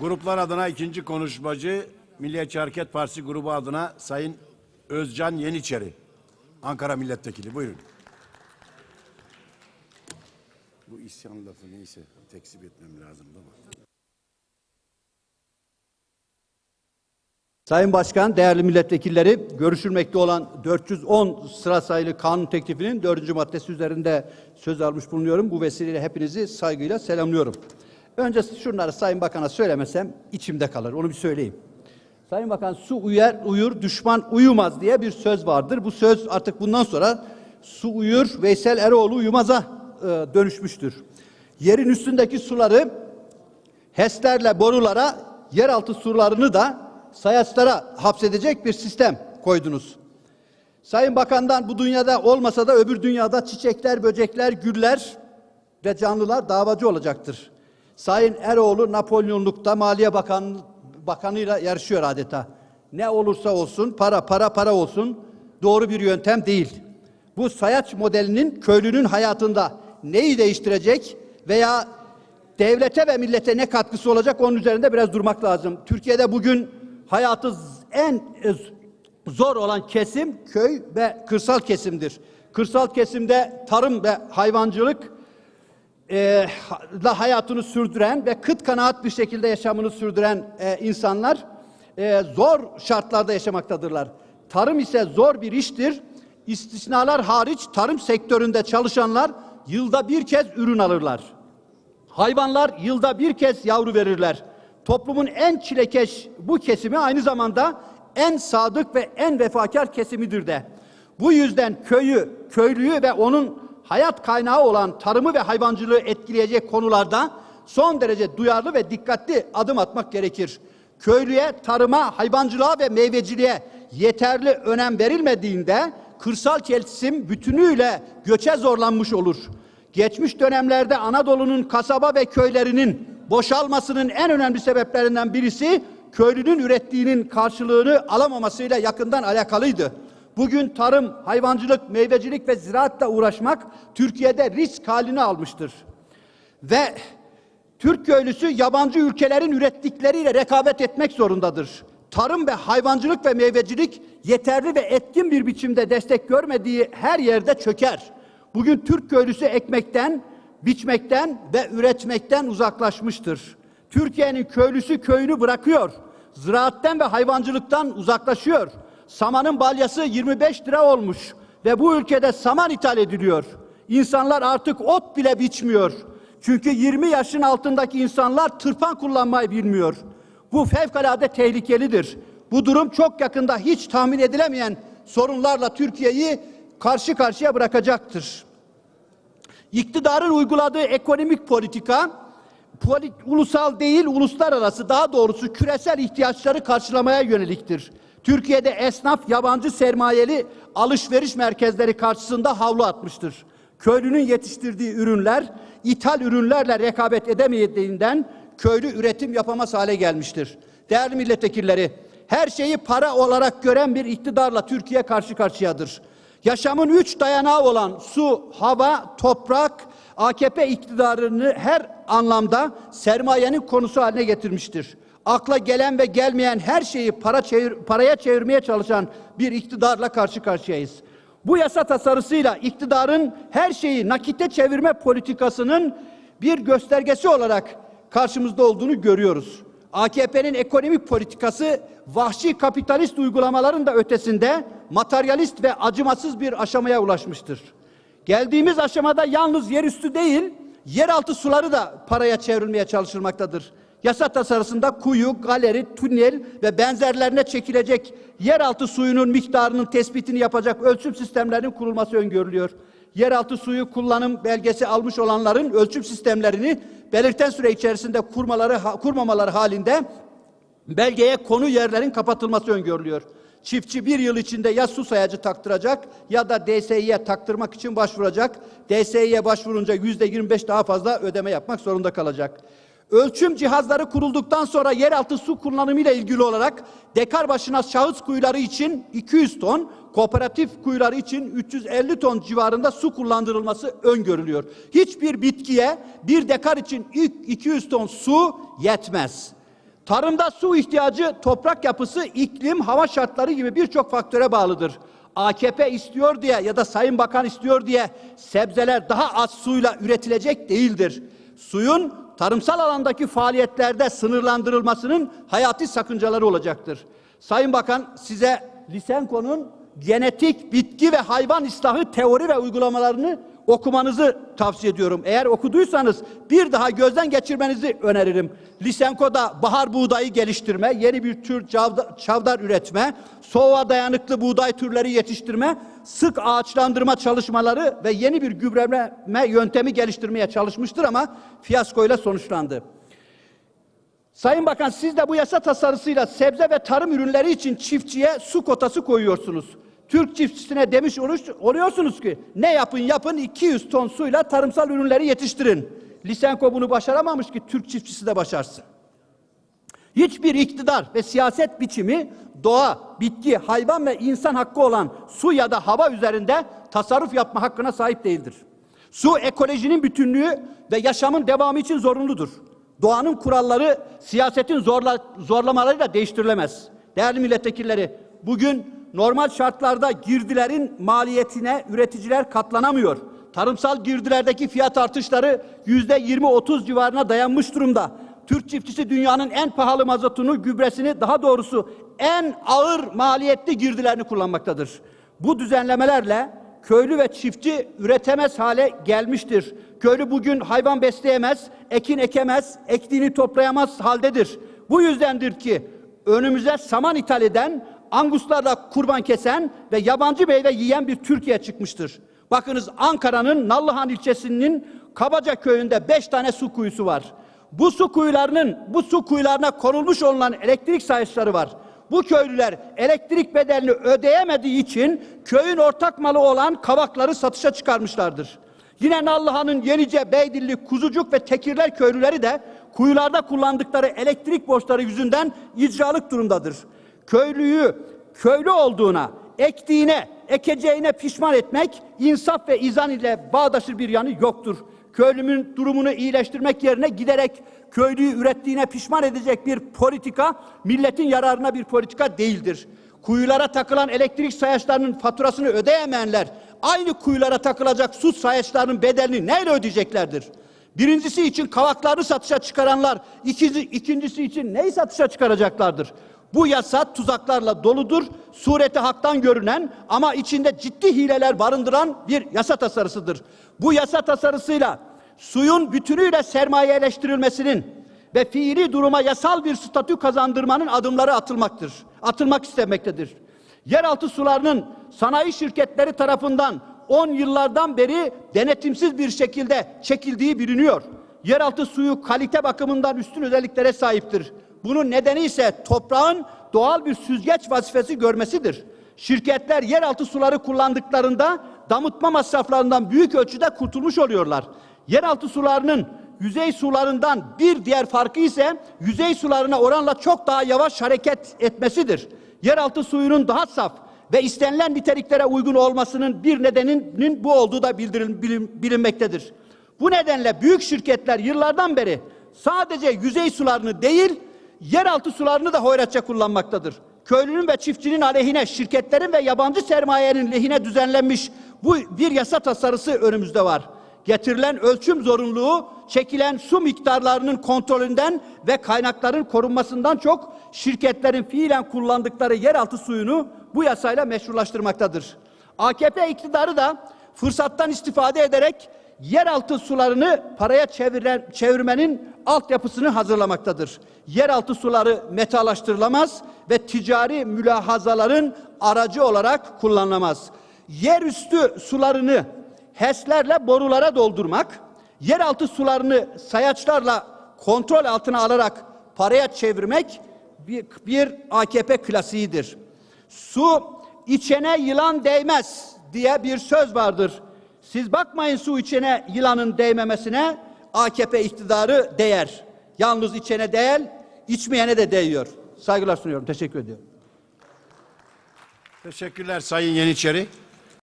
Gruplar adına ikinci konuşmacı Milliyetçi Hareket Partisi grubu adına Sayın Özcan Yeniçeri. Ankara Milletvekili. Buyurun. Bu isyan lafı neyse tekzip etmem lazımdı ama. Sayın Başkan, değerli milletvekilleri, görüşülmekte olan 410 sıra sayılı kanun teklifinin dördüncü maddesi üzerinde söz almış bulunuyorum. Bu vesileyle hepinizi saygıyla selamlıyorum. Önce şunları Sayın Bakan'a söylemesem içimde kalır. Onu bir söyleyeyim. Sayın Bakan su uyar, uyur, düşman uyumaz diye bir söz vardır. Bu söz artık bundan sonra su uyur, Veysel Eroğlu uyumaz'a e, dönüşmüştür. Yerin üstündeki suları HES'lerle borulara, yeraltı surlarını da sayaçlara hapsedecek bir sistem koydunuz. Sayın Bakan'dan bu dünyada olmasa da öbür dünyada çiçekler, böcekler, güller ve canlılar davacı olacaktır. Sayın Eroğlu Napolyonlukta Maliye Bakan, Bakanı'yla yarışıyor adeta. Ne olursa olsun para para para olsun doğru bir yöntem değil. Bu sayaç modelinin köylünün hayatında neyi değiştirecek veya devlete ve millete ne katkısı olacak onun üzerinde biraz durmak lazım. Türkiye'de bugün hayatı en zor olan kesim köy ve kırsal kesimdir. Kırsal kesimde tarım ve hayvancılık e, hayatını sürdüren ve kıt kanaat bir şekilde yaşamını sürdüren e, insanlar e, zor şartlarda yaşamaktadırlar. Tarım ise zor bir iştir. İstisnalar hariç tarım sektöründe çalışanlar yılda bir kez ürün alırlar. Hayvanlar yılda bir kez yavru verirler. Toplumun en çilekeş bu kesimi aynı zamanda en sadık ve en vefakar kesimidir de. Bu yüzden köyü, köylüyü ve onun hayat kaynağı olan tarımı ve hayvancılığı etkileyecek konularda son derece duyarlı ve dikkatli adım atmak gerekir. Köylüye, tarıma, hayvancılığa ve meyveciliğe yeterli önem verilmediğinde kırsal kesim bütünüyle göçe zorlanmış olur. Geçmiş dönemlerde Anadolu'nun kasaba ve köylerinin boşalmasının en önemli sebeplerinden birisi köylünün ürettiğinin karşılığını alamamasıyla yakından alakalıydı. Bugün tarım, hayvancılık, meyvecilik ve ziraatla uğraşmak Türkiye'de risk halini almıştır. Ve Türk köylüsü yabancı ülkelerin ürettikleriyle rekabet etmek zorundadır. Tarım ve hayvancılık ve meyvecilik yeterli ve etkin bir biçimde destek görmediği her yerde çöker. Bugün Türk köylüsü ekmekten, biçmekten ve üretmekten uzaklaşmıştır. Türkiye'nin köylüsü köyünü bırakıyor. Ziraatten ve hayvancılıktan uzaklaşıyor. Samanın balyası 25 lira olmuş ve bu ülkede saman ithal ediliyor. İnsanlar artık ot bile biçmiyor. Çünkü 20 yaşın altındaki insanlar tırpan kullanmayı bilmiyor. Bu fevkalade tehlikelidir. Bu durum çok yakında hiç tahmin edilemeyen sorunlarla Türkiye'yi karşı karşıya bırakacaktır. İktidarın uyguladığı ekonomik politika poli- ulusal değil uluslararası daha doğrusu küresel ihtiyaçları karşılamaya yöneliktir. Türkiye'de esnaf yabancı sermayeli alışveriş merkezleri karşısında havlu atmıştır. Köylünün yetiştirdiği ürünler ithal ürünlerle rekabet edemediğinden köylü üretim yapamaz hale gelmiştir. Değerli milletvekilleri, her şeyi para olarak gören bir iktidarla Türkiye karşı karşıyadır. Yaşamın üç dayanağı olan su, hava, toprak, AKP iktidarını her anlamda sermayenin konusu haline getirmiştir. Akla gelen ve gelmeyen her şeyi para çevir, paraya çevirmeye çalışan bir iktidarla karşı karşıyayız. Bu yasa tasarısıyla iktidarın her şeyi nakite çevirme politikasının bir göstergesi olarak karşımızda olduğunu görüyoruz. AKP'nin ekonomik politikası vahşi kapitalist uygulamaların da ötesinde materyalist ve acımasız bir aşamaya ulaşmıştır. Geldiğimiz aşamada yalnız yerüstü değil, yeraltı suları da paraya çevrilmeye çalışılmaktadır. Yasa tasarısında kuyu, galeri, tünel ve benzerlerine çekilecek yeraltı suyunun miktarının tespitini yapacak ölçüm sistemlerinin kurulması öngörülüyor. Yeraltı suyu kullanım belgesi almış olanların ölçüm sistemlerini belirten süre içerisinde kurmaları kurmamaları halinde belgeye konu yerlerin kapatılması öngörülüyor. Çiftçi bir yıl içinde ya su sayacı taktıracak ya da DSİ'ye taktırmak için başvuracak. DSİ'ye başvurunca yüzde 25 daha fazla ödeme yapmak zorunda kalacak. Ölçüm cihazları kurulduktan sonra yeraltı su kullanımı ile ilgili olarak dekar başına şahıs kuyuları için 200 ton, kooperatif kuyuları için 350 ton civarında su kullandırılması öngörülüyor. Hiçbir bitkiye bir dekar için ilk 200 ton su yetmez. Tarımda su ihtiyacı toprak yapısı, iklim, hava şartları gibi birçok faktöre bağlıdır. AKP istiyor diye ya da Sayın Bakan istiyor diye sebzeler daha az suyla üretilecek değildir. Suyun tarımsal alandaki faaliyetlerde sınırlandırılmasının hayati sakıncaları olacaktır. Sayın Bakan size Lisenko'nun genetik bitki ve hayvan ıslahı teori ve uygulamalarını okumanızı tavsiye ediyorum. Eğer okuduysanız bir daha gözden geçirmenizi öneririm. Lisenko'da bahar buğdayı geliştirme, yeni bir tür çavda- çavdar üretme, soğuğa dayanıklı buğday türleri yetiştirme, sık ağaçlandırma çalışmaları ve yeni bir gübreleme yöntemi geliştirmeye çalışmıştır ama fiyaskoyla sonuçlandı. Sayın Bakan siz de bu yasa tasarısıyla sebze ve tarım ürünleri için çiftçiye su kotası koyuyorsunuz. Türk çiftçisine demiş oluyorsunuz ki ne yapın yapın 200 ton suyla tarımsal ürünleri yetiştirin. Lisenko bunu başaramamış ki Türk çiftçisi de başarsın. Hiçbir iktidar ve siyaset biçimi doğa, bitki, hayvan ve insan hakkı olan su ya da hava üzerinde tasarruf yapma hakkına sahip değildir. Su ekolojinin bütünlüğü ve yaşamın devamı için zorunludur. Doğanın kuralları siyasetin zorla, zorlamalarıyla değiştirilemez. Değerli milletvekilleri, bugün normal şartlarda girdilerin maliyetine üreticiler katlanamıyor. Tarımsal girdilerdeki fiyat artışları yüzde 20-30 civarına dayanmış durumda. Türk çiftçisi dünyanın en pahalı mazotunu, gübresini, daha doğrusu en ağır maliyetli girdilerini kullanmaktadır. Bu düzenlemelerle köylü ve çiftçi üretemez hale gelmiştir. Köylü bugün hayvan besleyemez, ekin ekemez, ektiğini toplayamaz haldedir. Bu yüzdendir ki önümüze saman ithal eden, anguslarla kurban kesen ve yabancı meyve yiyen bir Türkiye çıkmıştır. Bakınız Ankara'nın Nallıhan ilçesinin Kabaca köyünde beş tane su kuyusu var. Bu su kuyularının bu su kuyularına konulmuş olunan elektrik sayışları var. Bu köylüler elektrik bedelini ödeyemediği için köyün ortak malı olan kavakları satışa çıkarmışlardır. Yine Nallıhan'ın Yenice, Beydilli, Kuzucuk ve Tekirler köylüleri de kuyularda kullandıkları elektrik borçları yüzünden icralık durumdadır. Köylüyü köylü olduğuna, ektiğine, ekeceğine pişman etmek insaf ve izan ile bağdaşır bir yanı yoktur. Köylümün durumunu iyileştirmek yerine giderek köylüyü ürettiğine pişman edecek bir politika milletin yararına bir politika değildir. Kuyulara takılan elektrik sayaçlarının faturasını ödeyemeyenler aynı kuyulara takılacak su sayaçlarının bedelini neyle ödeyeceklerdir? Birincisi için kavaklarını satışa çıkaranlar, ikinci, ikincisi için neyi satışa çıkaracaklardır? Bu yasa tuzaklarla doludur, sureti haktan görünen ama içinde ciddi hileler barındıran bir yasa tasarısıdır. Bu yasa tasarısıyla suyun bütünüyle sermayeleştirilmesinin ve fiili duruma yasal bir statü kazandırmanın adımları atılmaktır. Atılmak istemektedir. Yeraltı sularının sanayi şirketleri tarafından 10 yıllardan beri denetimsiz bir şekilde çekildiği biliniyor. Yeraltı suyu kalite bakımından üstün özelliklere sahiptir. Bunun nedeni ise toprağın doğal bir süzgeç vazifesi görmesidir. Şirketler yeraltı suları kullandıklarında damıtma masraflarından büyük ölçüde kurtulmuş oluyorlar. Yeraltı sularının yüzey sularından bir diğer farkı ise yüzey sularına oranla çok daha yavaş hareket etmesidir. Yeraltı suyunun daha saf ve istenilen niteliklere uygun olmasının bir nedeninin bu olduğu da bildirin, bilin- bilinmektedir. Bu nedenle büyük şirketler yıllardan beri sadece yüzey sularını değil, yeraltı sularını da hoyratça kullanmaktadır. Köylünün ve çiftçinin aleyhine, şirketlerin ve yabancı sermayenin lehine düzenlenmiş bu bir yasa tasarısı önümüzde var. Getirilen ölçüm zorunluluğu, çekilen su miktarlarının kontrolünden ve kaynakların korunmasından çok şirketlerin fiilen kullandıkları yeraltı suyunu bu yasayla meşrulaştırmaktadır. AKP iktidarı da fırsattan istifade ederek yeraltı sularını paraya çeviren, çevirmenin altyapısını hazırlamaktadır. Yeraltı suları metalaştırılamaz ve ticari mülahazaların aracı olarak kullanılamaz. Yerüstü sularını HES'lerle borulara doldurmak, yeraltı sularını sayaçlarla kontrol altına alarak paraya çevirmek bir, bir AKP klasiğidir. Su içene yılan değmez diye bir söz vardır. Siz bakmayın su içene yılanın değmemesine AKP iktidarı değer. Yalnız içene değil, içmeyene de değiyor. Saygılar sunuyorum. Teşekkür ediyorum. Teşekkürler Sayın Yeniçeri.